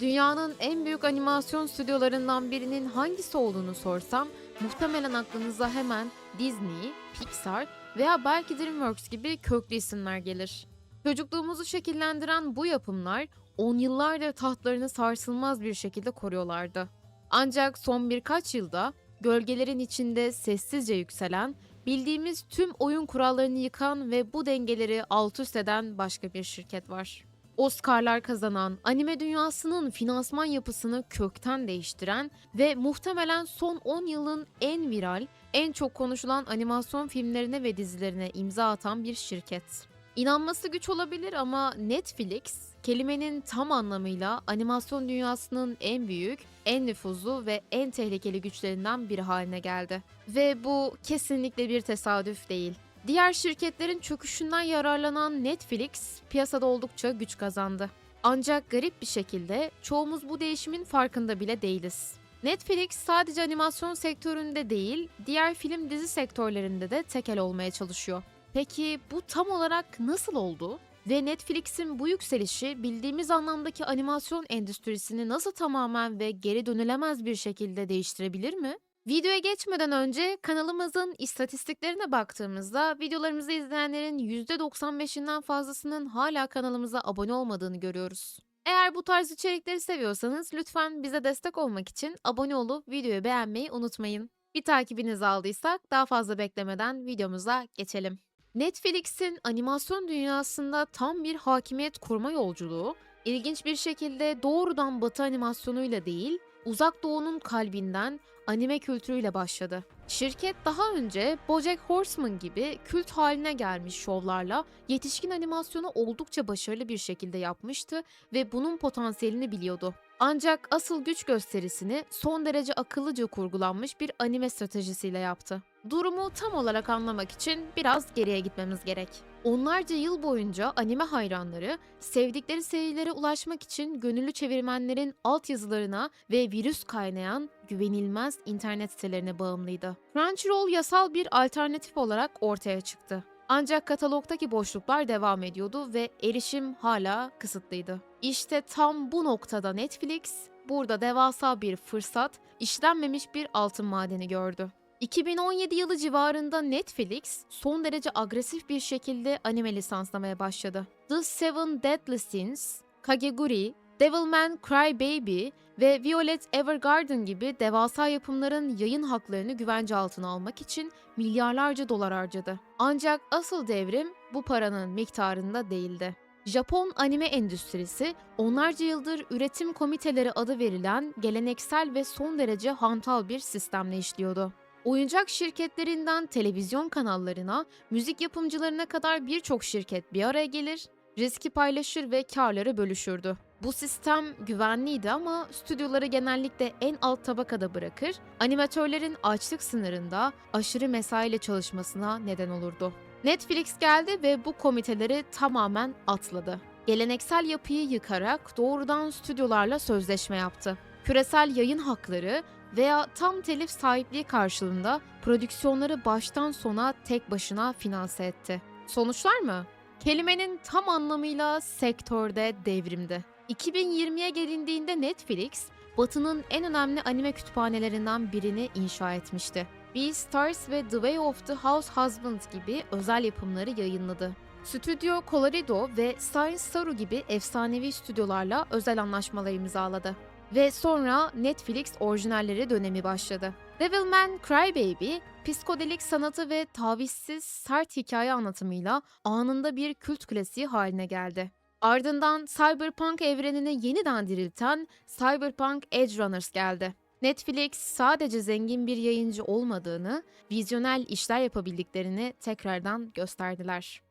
Dünyanın en büyük animasyon stüdyolarından birinin hangisi olduğunu sorsam muhtemelen aklınıza hemen Disney, Pixar veya belki DreamWorks gibi köklü isimler gelir. Çocukluğumuzu şekillendiren bu yapımlar 10 yıllardır tahtlarını sarsılmaz bir şekilde koruyorlardı. Ancak son birkaç yılda gölgelerin içinde sessizce yükselen, bildiğimiz tüm oyun kurallarını yıkan ve bu dengeleri alt üst eden başka bir şirket var. Oscar'lar kazanan, anime dünyasının finansman yapısını kökten değiştiren ve muhtemelen son 10 yılın en viral, en çok konuşulan animasyon filmlerine ve dizilerine imza atan bir şirket. İnanması güç olabilir ama Netflix, kelimenin tam anlamıyla animasyon dünyasının en büyük, en nüfuzlu ve en tehlikeli güçlerinden biri haline geldi. Ve bu kesinlikle bir tesadüf değil. Diğer şirketlerin çöküşünden yararlanan Netflix piyasada oldukça güç kazandı. Ancak garip bir şekilde çoğumuz bu değişimin farkında bile değiliz. Netflix sadece animasyon sektöründe değil, diğer film dizi sektörlerinde de tekel olmaya çalışıyor. Peki bu tam olarak nasıl oldu? Ve Netflix'in bu yükselişi bildiğimiz anlamdaki animasyon endüstrisini nasıl tamamen ve geri dönülemez bir şekilde değiştirebilir mi? Videoya geçmeden önce kanalımızın istatistiklerine baktığımızda videolarımızı izleyenlerin %95'inden fazlasının hala kanalımıza abone olmadığını görüyoruz. Eğer bu tarz içerikleri seviyorsanız lütfen bize destek olmak için abone olup videoyu beğenmeyi unutmayın. Bir takibinizi aldıysak daha fazla beklemeden videomuza geçelim. Netflix'in animasyon dünyasında tam bir hakimiyet kurma yolculuğu, ilginç bir şekilde doğrudan batı animasyonuyla değil, uzak doğunun kalbinden anime kültürüyle başladı. Şirket daha önce BoJack Horseman gibi kült haline gelmiş şovlarla yetişkin animasyonu oldukça başarılı bir şekilde yapmıştı ve bunun potansiyelini biliyordu. Ancak asıl güç gösterisini son derece akıllıca kurgulanmış bir anime stratejisiyle yaptı. Durumu tam olarak anlamak için biraz geriye gitmemiz gerek. Onlarca yıl boyunca anime hayranları sevdikleri serilere ulaşmak için gönüllü çevirmenlerin altyazılarına ve virüs kaynayan güvenilmez internet sitelerine bağımlıydı. Crunchyroll yasal bir alternatif olarak ortaya çıktı. Ancak katalogdaki boşluklar devam ediyordu ve erişim hala kısıtlıydı. İşte tam bu noktada Netflix burada devasa bir fırsat, işlenmemiş bir altın madeni gördü. 2017 yılı civarında Netflix son derece agresif bir şekilde anime lisanslamaya başladı. The Seven Deadly Sins, Kageguri, Devilman Crybaby ve Violet Evergarden gibi devasa yapımların yayın haklarını güvence altına almak için milyarlarca dolar harcadı. Ancak asıl devrim bu paranın miktarında değildi. Japon anime endüstrisi onlarca yıldır üretim komiteleri adı verilen geleneksel ve son derece hantal bir sistemle işliyordu. Oyuncak şirketlerinden televizyon kanallarına, müzik yapımcılarına kadar birçok şirket bir araya gelir, riski paylaşır ve karları bölüşürdü. Bu sistem güvenliydi ama stüdyoları genellikle en alt tabakada bırakır, animatörlerin açlık sınırında aşırı mesaiyle çalışmasına neden olurdu. Netflix geldi ve bu komiteleri tamamen atladı. Geleneksel yapıyı yıkarak doğrudan stüdyolarla sözleşme yaptı. Küresel yayın hakları veya tam telif sahipliği karşılığında prodüksiyonları baştan sona tek başına finanse etti. Sonuçlar mı? Kelimenin tam anlamıyla sektörde devrimdi. 2020'ye gelindiğinde Netflix, Batı'nın en önemli anime kütüphanelerinden birini inşa etmişti. Beastars ve The Way of the House Husband gibi özel yapımları yayınladı. Stüdyo Colorido ve Science Saru gibi efsanevi stüdyolarla özel anlaşmalar imzaladı. Ve sonra Netflix orijinalleri dönemi başladı. Devilman Crybaby, psikodelik sanatı ve tavizsiz sert hikaye anlatımıyla anında bir kült klasiği haline geldi. Ardından Cyberpunk evrenini yeniden dirilten Cyberpunk Edge Runners geldi. Netflix sadece zengin bir yayıncı olmadığını, vizyonel işler yapabildiklerini tekrardan gösterdiler.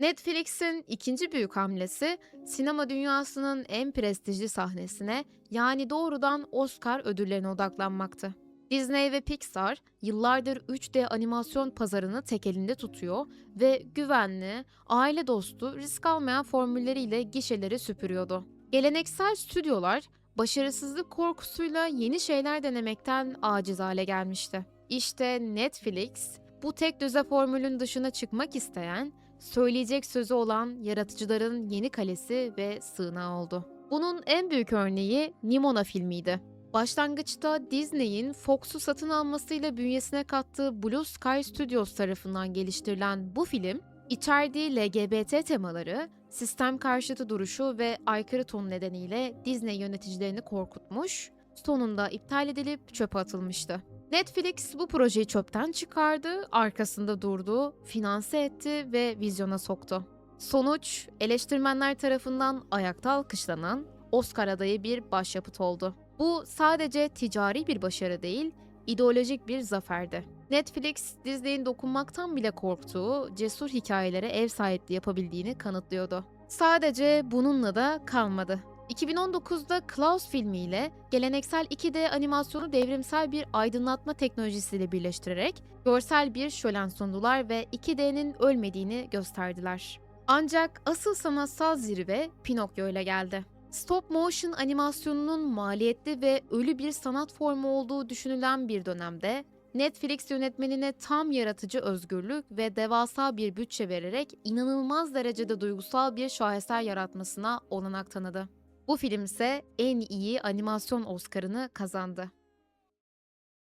Netflix'in ikinci büyük hamlesi sinema dünyasının en prestijli sahnesine yani doğrudan Oscar ödüllerine odaklanmaktı. Disney ve Pixar yıllardır 3D animasyon pazarını tek elinde tutuyor ve güvenli, aile dostu, risk almayan formülleriyle gişeleri süpürüyordu. Geleneksel stüdyolar başarısızlık korkusuyla yeni şeyler denemekten aciz hale gelmişti. İşte Netflix bu tek düze formülün dışına çıkmak isteyen, söyleyecek sözü olan yaratıcıların yeni kalesi ve sığınağı oldu. Bunun en büyük örneği Nimona filmiydi. Başlangıçta Disney'in Fox'u satın almasıyla bünyesine kattığı Blue Sky Studios tarafından geliştirilen bu film, içerdiği LGBT temaları, sistem karşıtı duruşu ve aykırı ton nedeniyle Disney yöneticilerini korkutmuş, sonunda iptal edilip çöpe atılmıştı. Netflix bu projeyi çöpten çıkardı, arkasında durdu, finanse etti ve vizyona soktu. Sonuç, eleştirmenler tarafından ayakta alkışlanan Oscar adayı bir başyapıt oldu. Bu sadece ticari bir başarı değil, ideolojik bir zaferdi. Netflix, Disney'in dokunmaktan bile korktuğu cesur hikayelere ev sahipliği yapabildiğini kanıtlıyordu. Sadece bununla da kalmadı. 2019'da Klaus filmiyle geleneksel 2D animasyonu devrimsel bir aydınlatma teknolojisiyle birleştirerek görsel bir şölen sundular ve 2D'nin ölmediğini gösterdiler. Ancak asıl sanatsal zirve Pinokyo ile geldi. Stop motion animasyonunun maliyetli ve ölü bir sanat formu olduğu düşünülen bir dönemde Netflix yönetmenine tam yaratıcı özgürlük ve devasa bir bütçe vererek inanılmaz derecede duygusal bir şaheser yaratmasına olanak tanıdı. Bu film ise en iyi animasyon Oscar'ını kazandı.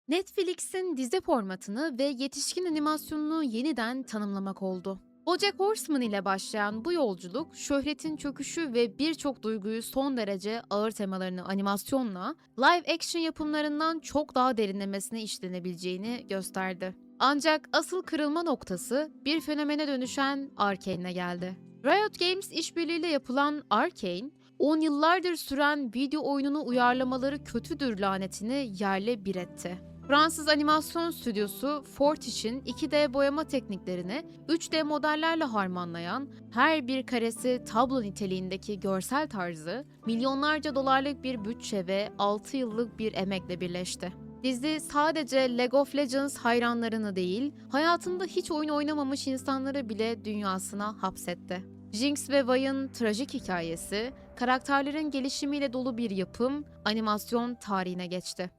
Netflix'in dizi formatını ve yetişkin animasyonunu yeniden tanımlamak oldu. BoJack Horseman ile başlayan bu yolculuk, şöhretin çöküşü ve birçok duyguyu son derece ağır temalarını animasyonla, live action yapımlarından çok daha derinlemesine işlenebileceğini gösterdi. Ancak asıl kırılma noktası bir fenomene dönüşen Arkane'e geldi. Riot Games işbirliğiyle yapılan Arkane, 10 yıllardır süren video oyununu uyarlamaları kötüdür lanetini yerle bir etti. Fransız animasyon stüdyosu Fortish'in 2D boyama tekniklerini 3D modellerle harmanlayan, her bir karesi tablo niteliğindeki görsel tarzı, milyonlarca dolarlık bir bütçe ve 6 yıllık bir emekle birleşti. Dizi sadece League of Legends hayranlarını değil, hayatında hiç oyun oynamamış insanları bile dünyasına hapsetti. Jinx ve Vay'ın trajik hikayesi, karakterlerin gelişimiyle dolu bir yapım, animasyon tarihine geçti.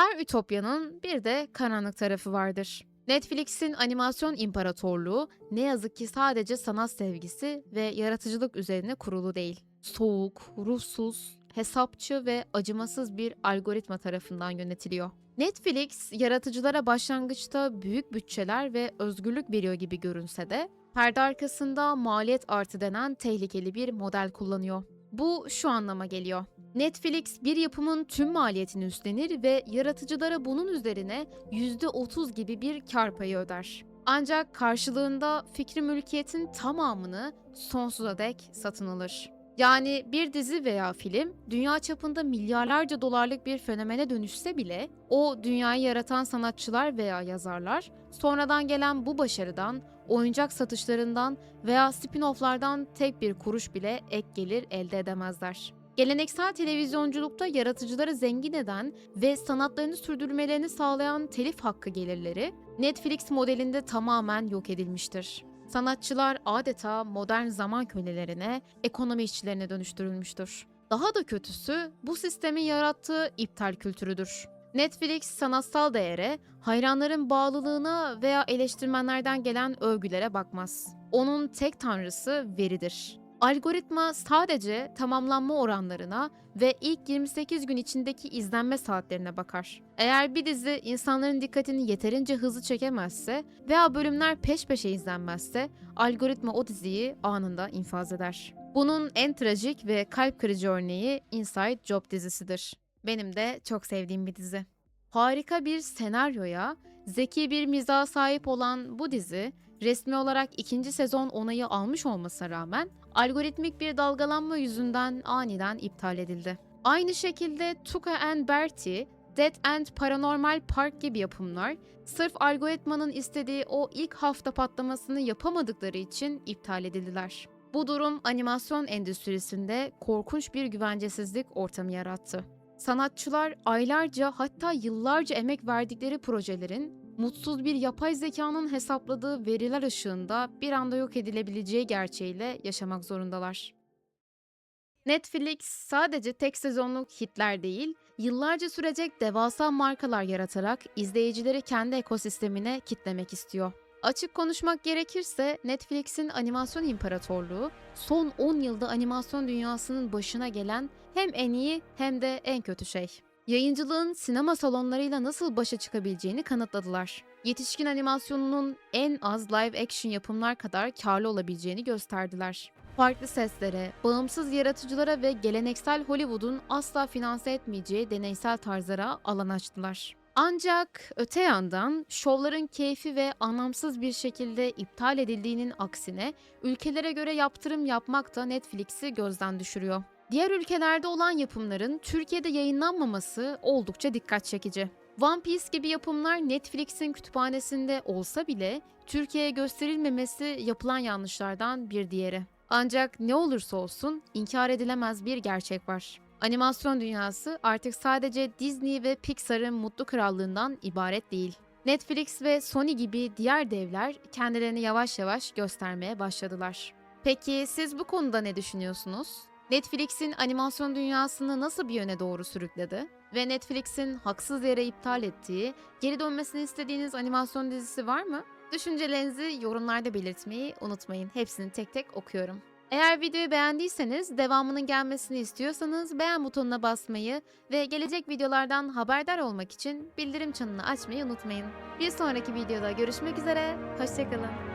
Her ütopyanın bir de karanlık tarafı vardır. Netflix'in animasyon imparatorluğu ne yazık ki sadece sanat sevgisi ve yaratıcılık üzerine kurulu değil. Soğuk, ruhsuz, hesapçı ve acımasız bir algoritma tarafından yönetiliyor. Netflix yaratıcılara başlangıçta büyük bütçeler ve özgürlük veriyor gibi görünse de perde arkasında maliyet artı denen tehlikeli bir model kullanıyor. Bu şu anlama geliyor. Netflix bir yapımın tüm maliyetini üstlenir ve yaratıcılara bunun üzerine %30 gibi bir kar payı öder. Ancak karşılığında fikri mülkiyetin tamamını sonsuza dek satın alır. Yani bir dizi veya film dünya çapında milyarlarca dolarlık bir fenomene dönüşse bile o dünyayı yaratan sanatçılar veya yazarlar sonradan gelen bu başarıdan, oyuncak satışlarından veya spin-off'lardan tek bir kuruş bile ek gelir elde edemezler. Geleneksel televizyonculukta yaratıcıları zengin eden ve sanatlarını sürdürmelerini sağlayan telif hakkı gelirleri Netflix modelinde tamamen yok edilmiştir. Sanatçılar adeta modern zaman kölelerine, ekonomi işçilerine dönüştürülmüştür. Daha da kötüsü bu sistemin yarattığı iptal kültürüdür. Netflix sanatsal değere, hayranların bağlılığına veya eleştirmenlerden gelen övgülere bakmaz. Onun tek tanrısı veridir. Algoritma sadece tamamlanma oranlarına ve ilk 28 gün içindeki izlenme saatlerine bakar. Eğer bir dizi insanların dikkatini yeterince hızlı çekemezse veya bölümler peş peşe izlenmezse algoritma o diziyi anında infaz eder. Bunun en trajik ve kalp kırıcı örneği Inside Job dizisidir. Benim de çok sevdiğim bir dizi. Harika bir senaryoya, zeki bir mizaha sahip olan bu dizi resmi olarak ikinci sezon onayı almış olmasına rağmen algoritmik bir dalgalanma yüzünden aniden iptal edildi. Aynı şekilde Tuca and Bertie, Dead End Paranormal Park gibi yapımlar sırf algoritmanın istediği o ilk hafta patlamasını yapamadıkları için iptal edildiler. Bu durum animasyon endüstrisinde korkunç bir güvencesizlik ortamı yarattı. Sanatçılar aylarca hatta yıllarca emek verdikleri projelerin mutsuz bir yapay zekanın hesapladığı veriler ışığında bir anda yok edilebileceği gerçeğiyle yaşamak zorundalar. Netflix sadece tek sezonluk hitler değil, yıllarca sürecek devasa markalar yaratarak izleyicileri kendi ekosistemine kitlemek istiyor. Açık konuşmak gerekirse Netflix'in animasyon imparatorluğu son 10 yılda animasyon dünyasının başına gelen hem en iyi hem de en kötü şey. Yayıncılığın sinema salonlarıyla nasıl başa çıkabileceğini kanıtladılar. Yetişkin animasyonunun en az live action yapımlar kadar karlı olabileceğini gösterdiler. Farklı seslere, bağımsız yaratıcılara ve geleneksel Hollywood'un asla finanse etmeyeceği deneysel tarzlara alan açtılar. Ancak öte yandan şovların keyfi ve anlamsız bir şekilde iptal edildiğinin aksine ülkelere göre yaptırım yapmak da Netflix'i gözden düşürüyor. Diğer ülkelerde olan yapımların Türkiye'de yayınlanmaması oldukça dikkat çekici. One Piece gibi yapımlar Netflix'in kütüphanesinde olsa bile Türkiye'ye gösterilmemesi yapılan yanlışlardan bir diğeri. Ancak ne olursa olsun inkar edilemez bir gerçek var. Animasyon dünyası artık sadece Disney ve Pixar'ın mutlu krallığından ibaret değil. Netflix ve Sony gibi diğer devler kendilerini yavaş yavaş göstermeye başladılar. Peki siz bu konuda ne düşünüyorsunuz? Netflix'in animasyon dünyasını nasıl bir yöne doğru sürükledi? Ve Netflix'in haksız yere iptal ettiği, geri dönmesini istediğiniz animasyon dizisi var mı? Düşüncelerinizi yorumlarda belirtmeyi unutmayın. Hepsini tek tek okuyorum. Eğer videoyu beğendiyseniz, devamının gelmesini istiyorsanız beğen butonuna basmayı ve gelecek videolardan haberdar olmak için bildirim çanını açmayı unutmayın. Bir sonraki videoda görüşmek üzere, hoşçakalın.